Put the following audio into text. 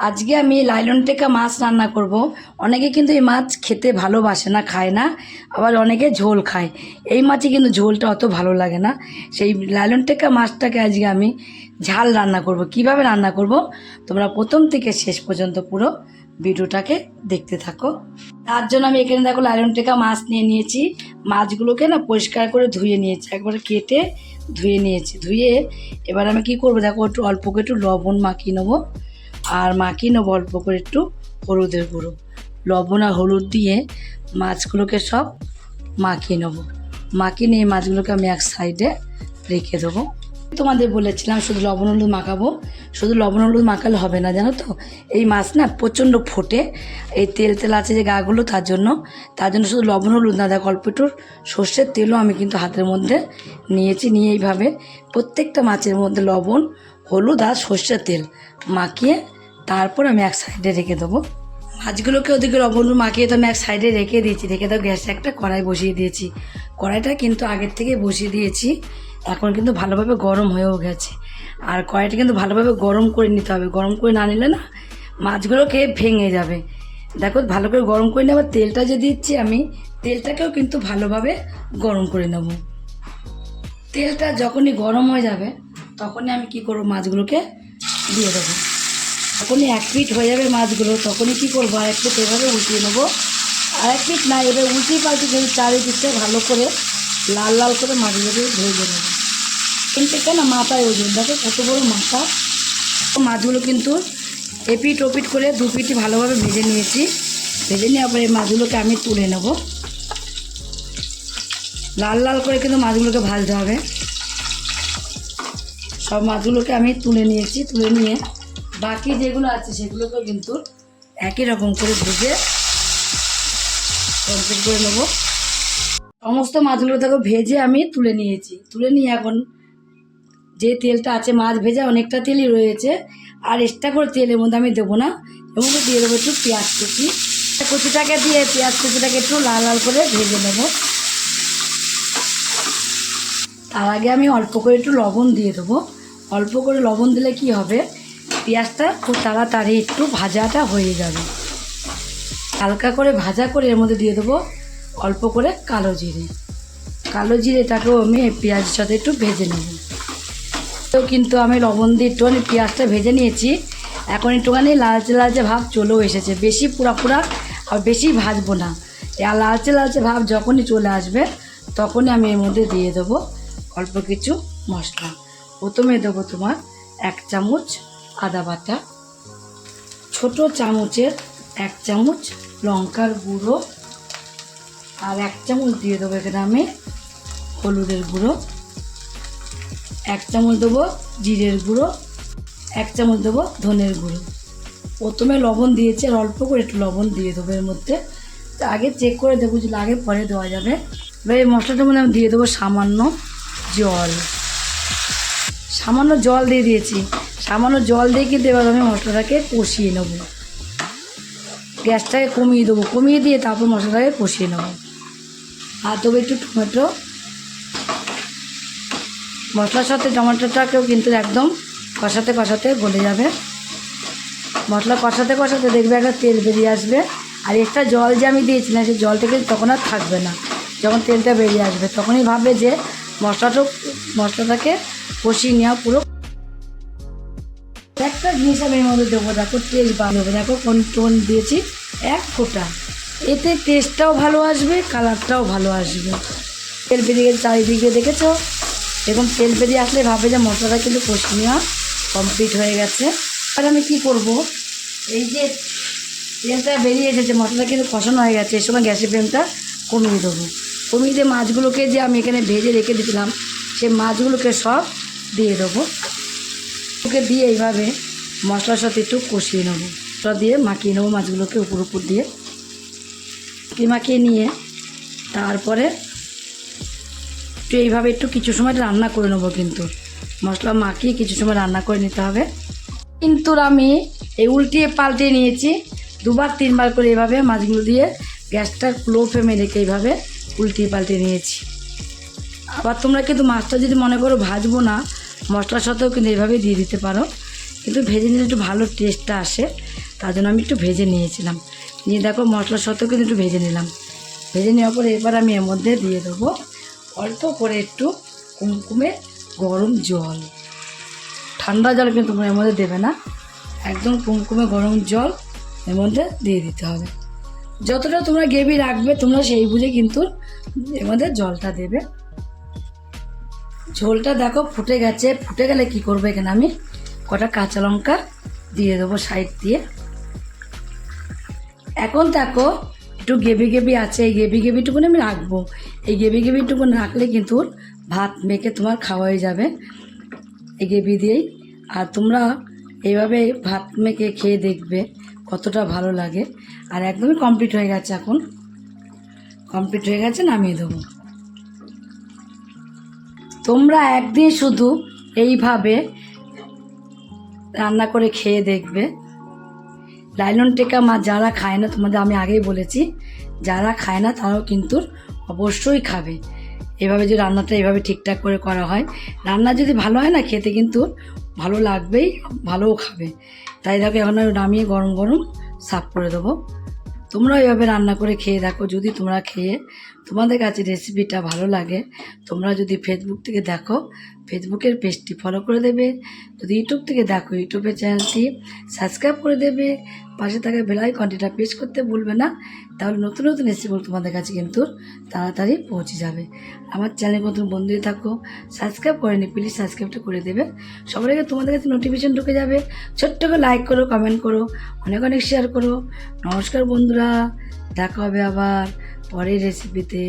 আজকে আমি লাইলন টেকা মাছ রান্না করব। অনেকে কিন্তু এই মাছ খেতে ভালোবাসে না, খায় না, আবার অনেকে ঝোল খায়। এই মাছে কিন্তু ঝোলটা অত ভালো লাগে না। সেই লাইলন টেকা মাছটাকে আজকে আমি ঝাল রান্না করব। কীভাবে রান্না করব? তোমরা প্রথম থেকে শেষ পর্যন্ত পুরো ভিডিওটাকে দেখতে থাকো। তার জন্য আমি এখানে দেখো লাইলন টেকা মাছ নিয়ে নিয়েছি। মাছগুলোকে না পরিষ্কার করে ধুয়ে নিয়েছি, একবার কেটে ধুয়ে নিয়েছি। ধুয়ে এবার আমি কি করব? দেখো একটু অল্পকে একটু লবণ মাখিয়ে নেব। আর মাখিয়ে নেব অল্প করে একটু হলুদের গুঁড়ো। লবণ আর হলুদ দিয়ে মাছগুলোকে সব মাখিয়ে নেব। মাখিয়ে নিয়ে মাছগুলোকে আমি এক সাইডে রেখে দেবো। তোমাদের বলেছিলাম শুধু লবণ হলুদ মাখাবো। শুধু লবণ হলুদ মাখালে হবে না, জানো তো? এই মাছ না প্রচণ্ড ফোটে। এই তেল তেল আছে যে গাগুলো, তার জন্য তার জন্য শুধু লবণ হলুদ না, দেখ অল্প একটু সর্ষের তেলও আমি কিন্তু হাতের মধ্যে নিয়েছি। নিয়ে এইভাবে প্রত্যেকটা মাছের মধ্যে লবণ, হলুদ আর সর্ষের তেল মাখিয়ে তারপর আমি এক সাইডে রেখে দেবো। মাছগুলোকে ওদিকে লবণ মাখিয়ে তো আমি এক সাইডে রেখে দিয়েছি। রেখে দাও, গ্যাসে একটা কড়াই বসিয়ে দিয়েছি। কড়াইটা কিন্তু আগের থেকে বসিয়ে দিয়েছি। এখন কিন্তু ভালোভাবে গরম হয়েও গেছে। আর কড়াইটা কিন্তু ভালোভাবে গরম করে নিতে হবে। গরম করে না নিলে না মাছগুলোকে ভেঙে যাবে। দেখো, ভালো করে গরম করে নেবার তেলটা যে দিচ্ছি আমি, তেলটাকেও কিন্তু ভালোভাবে গরম করে নেব। তেলটা যখনই গরম হয়ে যাবে, তখনই আমি কি করব? মাছগুলোকে দিয়ে দেবো। যখনই এক পিট হয়ে যাবে মাছগুলো, তখনই কী করব? আর একটু এভাবে উল্টিয়ে নেব। আর এক পিট না এবার উল্টিয়ে পাল্টে যদি চারিদিকটা ভালো করে লাল লাল করে মাছগুলোকে ভেজে নেব। কিন্তু কেন মাথায় ওজন, দেখো কত বড় মাথা। মাছগুলো কিন্তু এপিট ওপিট করে দু পিটি ভালোভাবে ভেজে নিয়েছি। ভেজে নেওয়ার পরে মাছগুলোকে আমি তুলে নেব। লাল লাল করে কিন্তু মাছগুলোকে ভাজতে হবে। সব মাছগুলোকে আমি তুলে নিয়েছি, তুলে নিয়ে বাকি যেগুলো আছে সেগুলোকে কিন্তু একই রকম করে ভেজে কমপ্লিট করে নেব। সমস্ত মাছগুলো দেখো ভেজে আমি তুলে নিয়েছি। তুলে নিয়ে এখন যে তেলটা আছে, মাছ ভেজা অনেকটা তেলই রয়েছে। আর এক্সট্রা করে তেলের মধ্যে আমি দেবো না। এবং দিয়ে দেবো একটু পেঁয়াজ কুচি। কুচিটাকে দিয়ে পেঁয়াজ কুচিটাকে একটু লাল লাল করে ভেজে নেব। তার আগে আমি অল্প করে একটু লবণ দিয়ে দেবো। অল্প করে লবণ দিলে কি হবে? পেঁয়াজটা খুব তাড়াতাড়ি একটু ভাজাটা হয়ে যাবে। হালকা করে ভাজা করে এর মধ্যে দিয়ে দেবো অল্প করে কালো জিরে। কালো জিরেটাকেও আমি পেঁয়াজের সাথে একটু ভেজে নেব। তো কিন্তু আমি লবণ দিয়ে একটুখানি পেঁয়াজটা ভেজে নিয়েছি। এখন একটুখানি লালচে লালচে ভাব চলেও এসেছে। বেশি পুরা পুরা আর বেশি ভাজবো না। আর লালচে লালচে ভাব যখনই চলে আসবে, তখনই আমি এর মধ্যে দিয়ে দেবো অল্প কিছু মশলা। প্রথমে দেবো তোমার এক চামচ আদা বাটা, ছোট চামচের এক চামচ লঙ্কার গুঁড়ো আর এক চামচ দিয়ে দেবো এখানে আমি হলুদের গুঁড়ো, এক চামচ দেবো জিরের গুঁড়ো, এক চামচ দেবো ধনের গুঁড়ো। প্রথমে লবণ দিয়েছি আর অল্প করে একটু লবণ দিয়ে দেবো এর মধ্যে। তা আগে চেক করে দেবো যে আগে পরে দেওয়া যাবে। এবার এই মশলাটার মধ্যে আমি দিয়ে দেবো সামান্য জল। সামান্য জল দিয়ে দিয়েছি। সামান্য জল দিয়ে কিন্তু এবার আমি মশলাটাকে কষিয়ে নেব। গ্যাসটাকে কমিয়ে দেবো। কমিয়ে দিয়ে তারপর মশলাটাকে কষিয়ে নেব। আর তবে একটু টমেটো। মশলার সাথে টমেটোটাকেও কিন্তু একদম কষাতে কষাতে গলে যাবে। মশলা কষাতে কষাতে দেখবে একটা তেল বেরিয়ে আসবে। আর একটা জল যে আমি দিয়েছিলাম, সেই জলটা কিন্তু তখন আর থাকবে না। যখন তেলটা বেরিয়ে আসবে, তখনই ভাববে যে মশলাটা, মশলাটাকে কষিয়ে নেওয়া পুরো একটা জিনিস আমি এর মধ্যে দেবো, দেখো তেল বানাবো দেখো কোন টোন দিয়েছি, এক ফোঁটা। এতে টেস্টটাও ভালো আসবে কালারটাও ভালো আসবে। তেল বেরিয়ে চারিদিকে দেখেছ? এরকম তেল বেরিয়ে আসলে ভাবে যে মশলাটা কিন্তু কষিয়ে কমপ্লিট হয়ে গেছে। আর আমি কি করব? এই যে তেলটা বেরিয়ে এসেছে মশলা কিন্তু কষানো হয়ে গেছে এই সময় গ্যাসের ফ্লেমটা কমিয়ে দেবো। কমিয়ে দিয়ে মাছগুলোকে যে আমি এখানে ভেজে রেখে দিয়েছিলাম সেই মাছগুলোকে সব দিয়ে দেবো। ওকে দিয়ে এইভাবে মশলার সাথে একটু কষিয়ে নেব। মশলা দিয়ে মাখিয়ে নেব মাছগুলোকে উপর উপর দিয়ে। মাখিয়ে নিয়ে তারপরে একটু এইভাবে একটু কিছু সময় রান্না করে নেব কিন্তু। মশলা মাখিয়ে কিছু সময় রান্না করে নিতে হবে। কিন্তু আমি এই উল্টিয়ে পাল্টিয়ে নিয়েছি। দুবার, তিনবার করে এইভাবে মাছগুলো দিয়ে গ্যাসটা লো ফ্লেমে রেখে এইভাবে উল্টিয়ে পাল্টিয়ে নিয়েছি। আবার তোমরা কিন্তু মাছটা যদি মনে করো ভাজবো না মশলার সাথেও কিন্তু এইভাবে দিয়ে দিতে পারো। কিন্তু ভেজে নিলে একটু ভালো টেস্টটা আসে। তার জন্য আমি একটু ভেজে নিয়েছিলাম। নিয়ে দেখো মশলা সত্ত্বেও কিন্তু একটু ভেজে নিলাম। ভেজে নেওয়ার পরে এবার আমি এর মধ্যে দিয়ে দেবো অল্প করে একটু কুমকুমে গরম জল। ঠান্ডা জল কিন্তু এর মধ্যে দেবে না। একদম কুমকুমে গরম জল এর মধ্যে দিয়ে দিতে হবে। যতটা তোমরা গ্রেভি রাখবে তোমরা সেই বুঝে কিন্তু এর মধ্যে জলটা দেবে। ঝোলটা দেখো ফুটে গেছে। ফুটে গেলে কি করব এখানে আমি? কটা কাঁচা লঙ্কা দিয়ে দেবো সাইড দিয়ে। এখন দেখো, একটু গেবি গেবি আছে। এই গেবি গেবিটুকুনি আমি রাখব। এই গেবি গেবিটুকুন রাখলে কিন্তু ভাত মেখে তোমার খাওয়া হয়ে যাবে। এই গেবি দিয়েই। আর তোমরা এইভাবে ভাত মেখে খেয়ে দেখবে কতটা ভালো লাগে। আর একদমই কমপ্লিট হয়ে গেছে এখন। কমপ্লিট হয়ে গেছে, নামিয়ে দেবো। তোমরা একদিন শুধু এইভাবে রান্না করে খেয়ে দেখবে। লাইলন টেকা মাছ যারা খায় না, তোমাদের আমি আগেই বলেছি, যারা খায় না তারাও কিন্তু অবশ্যই খাবে। এভাবে যে রান্নাটা এভাবে ঠিকঠাক করে করা হয়, রান্না যদি ভালো হয় না, খেতে কিন্তু ভালো লাগবেই, ভালোও খাবে। তাই দেখো, এখন নামিয়ে গরম গরম সাফ করে দেবো। তোমরা এভাবে রান্না করে খেয়ে দেখো, যদি তোমরা খেয়ে তোমাদের কাছে রেসিপিটা ভালো লাগে, তোমরা যদি ফেসবুক থেকে দেখো ফেসবুকের পেজটি ফলো করে দেবে। যদি ইউটিউব থেকে দেখো ইউটিউবের চ্যানেলটি সাবস্ক্রাইব করে দেবে। পাশে থাকা বেলাই কন্টিটা পেজ করতে ভুলবে না, তাহলে নতুন নতুন রেসিপি তোমাদের কাছে কিন্তু তাড়াতাড়ি পৌঁছে যাবে। আমার চ্যানেল নতুন বন্ধু থাকো সাবস্ক্রাইব করেনি প্লিজ সাবস্ক্রাইবটা করে দেবে। সবার আগে তোমাদের কাছে নোটিফিকেশন ঢুকে যাবে, ছোট্ট করে লাইক করো কমেন্ট করো, অনেক অনেক শেয়ার করো। নমস্কার বন্ধুরা, দেখা হবে আবার। পরের রেসিপিতে